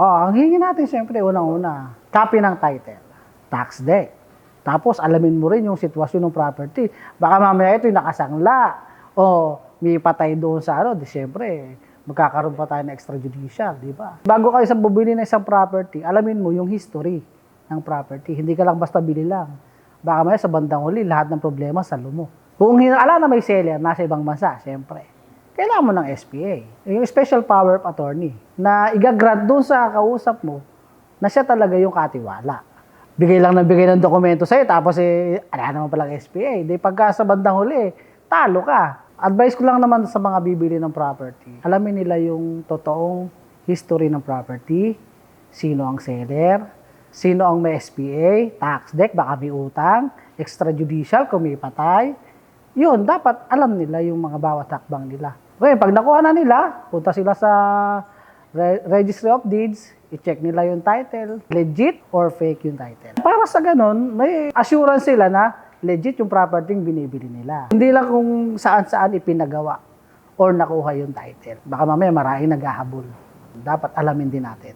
Oh, ang hingi natin siyempre, unang-una, copy ng title, tax deck. Tapos, alamin mo rin yung sitwasyon ng property. Baka mamaya ito yung nakasangla. O, may patay doon sa ano, di siyempre, magkakaroon pa tayo ng extrajudicial, di ba? Bago kayo sa bubili ng isang property, alamin mo yung history ng property. Hindi ka lang basta bili lang. Baka mamaya sa bandang huli, lahat ng problema sa lumo. Kung hin- alam na may seller, nasa ibang bansa, siyempre kailangan mo ng SPA, yung Special Power of Attorney, na igagrant doon sa kausap mo na siya talaga yung katiwala. Bigay lang ng bigay ng dokumento sa'yo, tapos eh, ala naman palang SPA. Di pagka sa bandang huli, talo ka. Advice ko lang naman sa mga bibili ng property, alamin nila yung totoong history ng property, sino ang seller, sino ang may SPA, tax deck, baka may utang, extrajudicial kung may patay, yun, dapat alam nila yung mga bawat hakbang nila. Okay, pag nakuha na nila, punta sila sa Re- Registry of Deeds, i-check nila yung title, legit or fake yung title. Para sa ganun, may assurance sila na legit yung property yung binibili nila. Hindi lang kung saan-saan ipinagawa or nakuha yung title. Baka mamaya maraming naghahabol. Dapat alamin din natin.